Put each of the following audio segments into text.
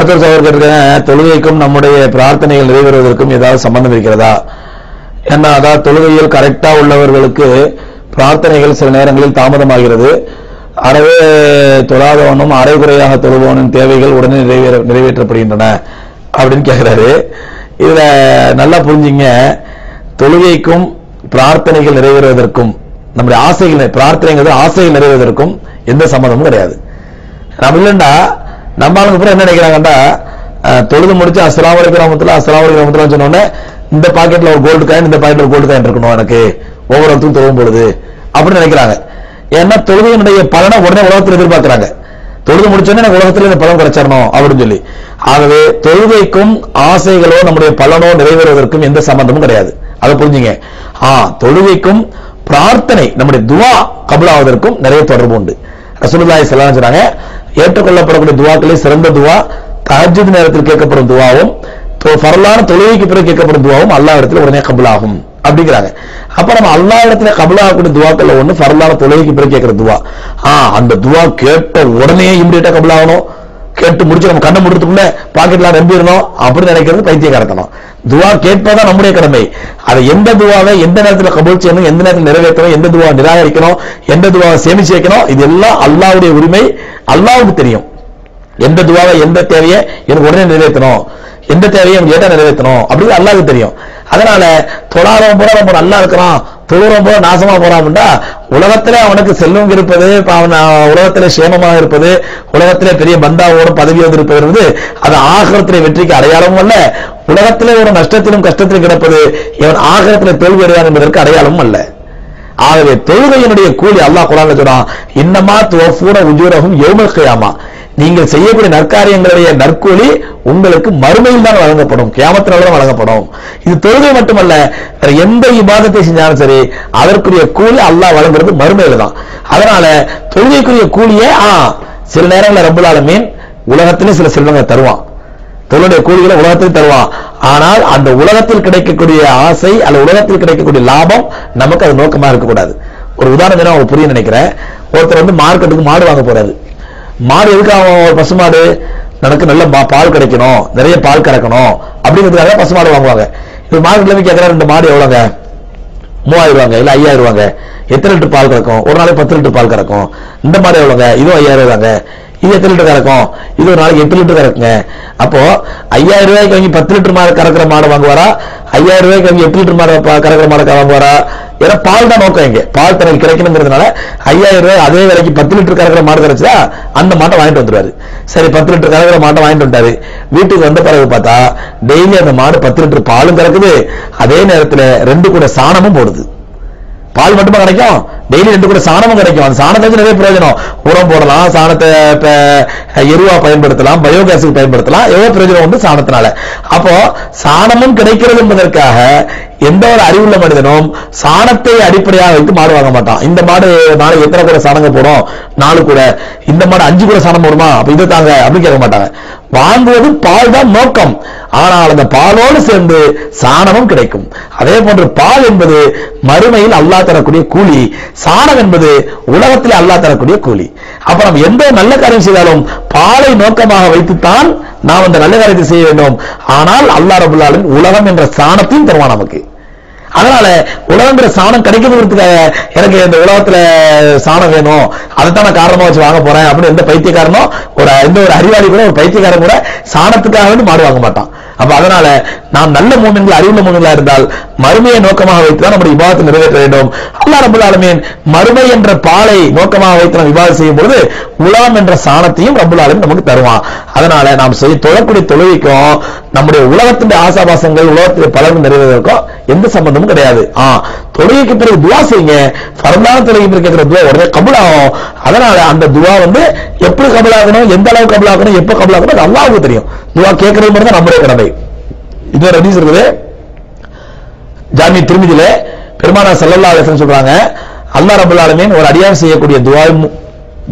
அடுத்த சகோதரர் கேட்டிருக்காங்க தொழுகைக்கும் நம்முடைய பிரார்த்தனைகள் நிறைவேறுவதற்கும் ஏதாவது சம்பந்தம் இருக்கிறதா? ஏன்னா அதாவது தொழுகையில் கரெக்டா உள்ளவர்களுக்கு பிரார்த்தனைகள் சில நேரங்களில் தாமதமாகிறது. அறவே தொழாதவனும் அரைகுறையாக தொழுபவனின் தேவைகள் உடனே நிறைவேற நிறைவேற்றப்படுகின்றன அப்படின்னு கேட்கிறாரு இதுல நல்லா புரிஞ்சுங்க தொழுகைக்கும் பிரார்த்தனைகள் நிறைவேறுவதற்கும் நம்முடைய ஆசைகள் பிரார்த்தனைங்கிறது ஆசைகள் நிறைவேறுவதற்கும் எந்த சம்மந்தமும் கிடையாது. நம்ம இல்லைண்டா நம்ம ஆளுங்க அப்புறம் என்ன நினைக்கிறாங்கன்னா தொழுது முடிச்சு அஸ்லாம் கிராமத்துல ரஹமத்துல்லா அஸ்லாம் வலைக்கம் சொன்ன உடனே இந்த பாக்கெட்ல ஒரு கோல்டு காயின் இந்த பாக்கெட்ல ஒரு கோல்டு காயின் இருக்கணும் எனக்கு. ஒவ்வொரு இடத்துக்கும் தொழுவும் பொழுது. அப்படின்னு நினைக்கிறாங்க. ஏன்னா தொழுகையினுடைய பலனை உடனே உலகத்தில் எதிர்பார்க்கிறாங்க. தொழுது முடிச்சோடனே எனக்கு உலகத்துல இந்த பலன் கிடைச்சிடணும் அப்படின்னு சொல்லி. ஆகவே தொழுகைக்கும் ஆசைகளோ நம்முடைய பலனோ நிறைவேறுவதற்கும் எந்த சம்பந்தமும் கிடையாது. அதை புரிஞ்சுங்க. ஆ தொழுகைக்கும் பிரார்த்தனை நம்முடைய துவா கபுலாவதற்கும் நிறைய தொடர்பு உண்டு. ரசூலுல்லாஹி ஸல்லல்லாஹு அலைஹி சொன்னாங்க ஏற்றுக்கொள்ளப்படக்கூடிய துவாக்களே சிறந்த துவா. தஹஜ்ஜுத் நேரத்தில் கேட்கப்படும் துவாவும் பரலான தொழுகைக்கு பிறகு கேட்கப்படும் துவாவும் அல்லா இடத்துல உடனே கபுலாகும். அப்படிங்கிறாங்க. அப்ப நம்ம அல்லா இடத்துல கபுலாகக்கூடிய துவாக்கள் ஒண்ணு பரலான தொழுகைக்கு பிறகு கேட்கிற துவா. ஆ அந்த துவா கேட்ட உடனே இம்மிடியா கபுலாகணும். கேட்டு முடிச்சு நம்ம கண்ணை முடிறதுக்குள்ள பாக்கெட்லாம் நம்பிடணும் அப்படின்னு நினைக்கிறது பைத்தியகாரத்தனம் துவா கேட்பதான் நம்முடைய கடமை. அதை எந்த துவாவை எந்த நேரத்தில் கபூல் செய்யணும் எந்த நேரத்தில் நிறைவேற்றணும் எந்த துவா நிராகரிக்கணும் எந்த துவாவை சேமிச்சு வைக்கணும் இது எல்லாம் அல்லாவுடைய உரிமை. அல்லாவுக்கு தெரியும். எந்த துவாவை எந்த தேவையை எனக்கு உடனே நிறைவேற்றணும். எந்த தேவையை எனக்கு ஏட்டா நிறைவேற்றணும் அப்படின்னு அல்லாவுக்கு தெரியும். அதனால தொழாதவன் போல நம்ம நல்லா இருக்கிறோம் தொழுறோம் போல நாசமா போறான்டா உலகத்தில் அவனுக்கு செல்வம் இருப்பது இப்ப அவன் அஹ், சேமமாக இருப்பது உலகத்துல பெரிய பந்தாவோட பதவியோடு இருப்பது என்பது அது ஆகரத்திலே வெற்றிக்கு அடையாளமும் அல்ல. உலகத்திலே ஒரு நஷ்டத்திலும் கஷ்டத்திலும் கிடப்பது இவன் ஆகரத்திலே தோல்வி அடைவான் என்பதற்கு அடையாளமும் அல்ல. ஆகவே தொழுகையினுடைய கூலி அல்லாஹ் குரான் சொல்றான் இன்னமா துவஃபூன உஜூரஹும் யௌமல் கியாமா. நீங்கள் செய்யக்கூடிய நற்காரியங்களுடைய நற்கூலி உங்களுக்கு மறுமையில் தான் வழங்கப்படும் கேமத்தில் தான் வழங்கப்படும். இது தொழுகை மட்டுமல்ல எந்த விவாதத்தை செஞ்சாலும் சரி அதற்குரிய கூலி அல்லாஹ் வழங்குறது மறுமையில தான். அதனால தொழுகைக்குரிய கூலியே ஆ சில நேரங்களில் ரப்புல் ஆலமீன் உலகத்திலே சில செல்வங்களை தருவான். தொழிலுடைய கூலிகளை உலகத்தில் தருவான். ஆனால் அந்த உலகத்தில் கிடைக்கக்கூடிய ஆசை அல்ல உலகத்தில் கிடைக்கக்கூடிய லாபம் நமக்கு அது நோக்கமா இருக்கக்கூடாது. ஒரு உதாரணம் அவங்க புரிய நினைக்கிறேன். ஒருத்தர் வந்து மார்க்கெட்டுக்கு மாடு வாங்க போறாரு. மாடு எதுக்கு அவன் ஒரு பசுமாடு எனக்கு நல்ல பால் கிடைக்கணும். நிறைய பால் கறக்கணும். அப்படிங்கிறதுக்காக பசுமாடு வாங்குவாங்க. இது மார்க்கெட்ல போய் கேட்கறாரு இந்த மாடு எவ்வளவுங்க மூவாயிரம் ரூபாங்க இல்லை ஐயாயிரம் ரூபாங்க எத்தனை லிட்டர் பால் கறக்கும்? ஒரு நாளைக்கு பத்து லிட்டர் பால் கறக்கும். இந்த மாதிரி எவ்வளவுங்க இதுவும் ஐயாயிரம் ரூபாங்க இது எத்தனை லிட்டர் கறக்கும்? இது ஒரு நாளைக்கு எட்டு லிட்டர் கறக்குங்க. அப்போ ஐயாயிரம் ரூபாய்க்கு வாங்கி பத்து லிட்டர் மாடு கறக்கிற மாடு வாங்குவாரா? ஐயாயிரம் ரூபாய்க்கு வாங்கி எட்டு லிட்டர் மாடு பா- கறக்கிற மாடு வாங்குவாரா? ஏன்னா பால் தான் நோக்கம் இங்க. பால் தனக்கு கிடைக்கணுங்கிறதுனால ஐயாயிரம் ரூபாய் அதே விலைக்கு பத்து லிட்டர் கறக்கிற மாடு கிடைச்சா அந்த மாட்டை வாங்கிட்டு வந்துருவாரு. சரி பத்து லிட்டர் கறக்கிற மாட்டை வாங்கிட்டு வந்துட்டாரு. வீட்டுக்கு வந்த பிறகு பார்த்தா டெய்லி அந்த மாடு பத்து லிட்டர் பாலும் கறக்குது. அதே நேரத்தில் ரெண்டு கூட சாணமும் போடுது. பால் மட்டுமா கிடைக்கும்? டெய்லி ரெண்டு கூட சாணமும் கிடைக்கும். அந்த சாணத்தை வச்சு நிறைய பிரயோஜனம். உரம் போடலாம் சாணத்தை எருவா பயன்படுத்தலாம் பயோகேஸுக்கு பயன்படுத்தலாம். எவ்வளவு பிரயோஜனம் உண்டு சாணத்தினால. அப்போ சாணமும் கிடைக்கிறது என்பதற்காக எந்த ஒரு அறிவுள்ள மனிதனும் சாணத்தை அடிப்படையாக வைத்து மாடு வாங்க மாட்டான். இந்த மாடு நாளைக்கு எத்தனை கூட சாணங்க போடும்? நாலு கூட. இந்த மாடு அஞ்சு கூட சாணம் போடுமா? அப்ப இதை தாங்க அப்படின்னு கேட்க மாட்டாங்க. வாங்குவது பால் தான் நோக்கம். ஆனால் அந்த பாலோடு சேர்ந்து சாணமும் கிடைக்கும். அதே போன்று பால் என்பது மறுமையில் அல்லாஹ் தரக்கூடிய கூலி. சாணம் என்பது உலகத்தில் அல்லாஹ் தரக்கூடிய கூலி. அப்ப நம்ம எந்த நல்ல காரியம் செய்தாலும் பாலை நோக்கமாக வைத்துத்தான் நாம் அந்த நல்ல காரியத்தை செய்ய வேண்டும். ஆனால் அல்லாஹ் ரபுல்லாலின் உலகம் என்ற சாணத்தையும் தருவான் நமக்கு. அதனால உலகங்கிற சாணம் கிடைக்கிறதுக்காக எனக்கு இந்த உலகத்துல சாணம் வேணும். அதைத்தான் நான் காரணமா வச்சு வாங்க போறேன். அப்படின்னு எந்த பைத்தியக்காரனோ ஒரு எந்த ஒரு அறிவாளி கூட ஒரு பைத்தியக்காரன் கூட சாணத்துக்காக வேண்டி மாடு வாங்க மாட்டான். அப்ப அதனால நாம் நல்ல மூமின்கள் அறிவுள்ள மூமின்களா இருந்தால் மறுமையை நோக்கமாக வைத்து தான் நம்முடைய விவாதத்தை நிறைவேற்ற வேண்டும். அல்லா ரபுல் ஆலமீன் மறுமை என்ற பாலை நோக்கமாக வைத்து நாம் விவாதம் செய்யும் பொழுது உலகம் என்ற சாணத்தையும் ரபுல் நமக்கு தருவான். அதனால நாம் செய்ய தொழக்கூடிய தொழுகைக்கும் நம்முடைய உலகத்தின் ஆசாபாசங்கள் உலகத்தில் பலரும் நிறைவேறதுக்கும் எந்த சம்பந்தமும் கிடையாது. ஆ தொழுகைக்கு பிறகு துவா செய்யுங்க. பரந்தான தொழுகை பிறகு கேட்கிற துவா உடனே கபுல் ஆகும் அதனால அந்த துவா வந்து எப்படி கபுல் எந்த அளவு கபுல் எப்ப கபுல் அது அல்லாவுக்கு தெரியும். துவா கேட்கறது மட்டும் தான் நம்முடைய கடமை. இன்னொரு ஹதீஸ் இருக்குது. ஜாமி திருமதியில பெருமானா செல்லல்லா அலைஹி சொல்றாங்க அல்லாஹ் ரபுல்லாலுமே ஒரு அடியான் செய்யக்கூடிய துவா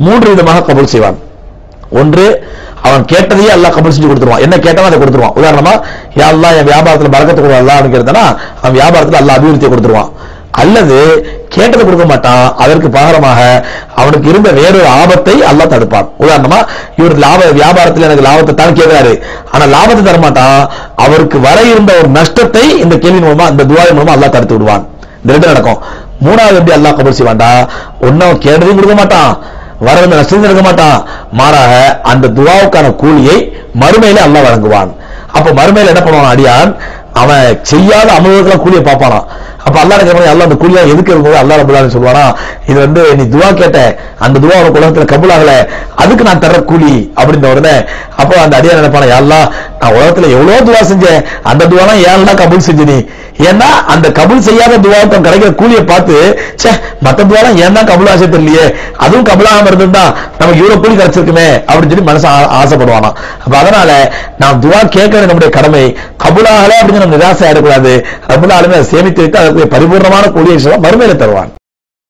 மூன்று விதமாக கபூல் செய்வான். ஒன்று அவன் கேட்டதையே எல்லாம் கபல் செஞ்சு கொடுத்துருவான். என்ன கேட்டவன் அதை கொடுத்துருவான். உதாரணமா எல்லாம் என் வியாபாரத்தில் பறக்கத்தை கொடு அல்லாஹ்னு கேட்டனா அவன் வியாபாரத்துல எல்லாம் அபிவிருத்தியை கொடுத்துருவான். அல்லது கேட்டதை கொடுக்க மாட்டான். அதற்கு பகரமாக அவனுக்கு இருந்த வேறொரு ஆபத்தை அல்லாஹ் தடுப்பான். உதாரணமா இவர் லாப வியாபாரத்தில் எனக்கு லாபத்தை தான் கேட்கிறாரு. ஆனா லாபத்தை தரமாட்டான். அவருக்கு வர இருந்த ஒரு நஷ்டத்தை இந்த கேள்வி மூலமா இந்த துவாய் மூலமா அல்லா தடுத்து விடுவான். இந்த ரெண்டு நடக்கும். மூணாவது எப்படி அல்லா கபல் செய்வான்டா? ஒன்னும் கேட்டதையும் கொடுக்க மாட்டான். வர இருந்த நஷ்டத்தையும் எடுக்க மாட்டான். மாறாக அந்த துவாவுக்கான கூலியை மறுமையில அல்லாஹ் வழங்குவான். அப்ப மறுமையில என்ன பண்ணுவான்? அடியான் அவன் செய்யாத அமல்களுக்கு கூலியை பார்ப்பானான் அப்ப அல்லா கேட்பான் அல்லா அந்த கூலியா எதுக்கு இருக்கும்போது அல்லா ரபுல்லான்னு சொல்லுவானா இது வந்து நீ துவா கேட்ட அந்த துவா உனக்கு உலகத்துல கபுலாகல அதுக்கு நான் தர்ற கூலி அப்படின்ற உடனே அப்போ அந்த அடியார் நினைப்பான அல்லாஹ் நான் உலகத்துல எவ்வளவு துவா செஞ்சேன்? அந்த துவாலாம் ஏன்டா கபுல் செஞ்சு நீ? ஏன்னா அந்த கபுல் செய்யாத துவாவுக்கு கிடைக்கிற கூலியை பார்த்து சே மத்த துவாலாம் ஏன் தான் கபுல் ஆசை தெரியலையே? அதுவும் கபுலாகாம இருந்திருந்தா நமக்கு இவ்வளவு கூலி கிடைச்சிருக்குமே அப்படின்னு சொல்லி மனசு ஆசைப்படுவானா அப்ப அதனால நாம் துவா கேட்கறது நம்முடைய கடமை. கபுலாகல அப்படின்னு நம்ம நிராசை ஆயிடக்கூடாது. கபுலாலுமே சேமித்து வைத்து பரிபூர்ணமான கூலியை மறுமையில தருவான்.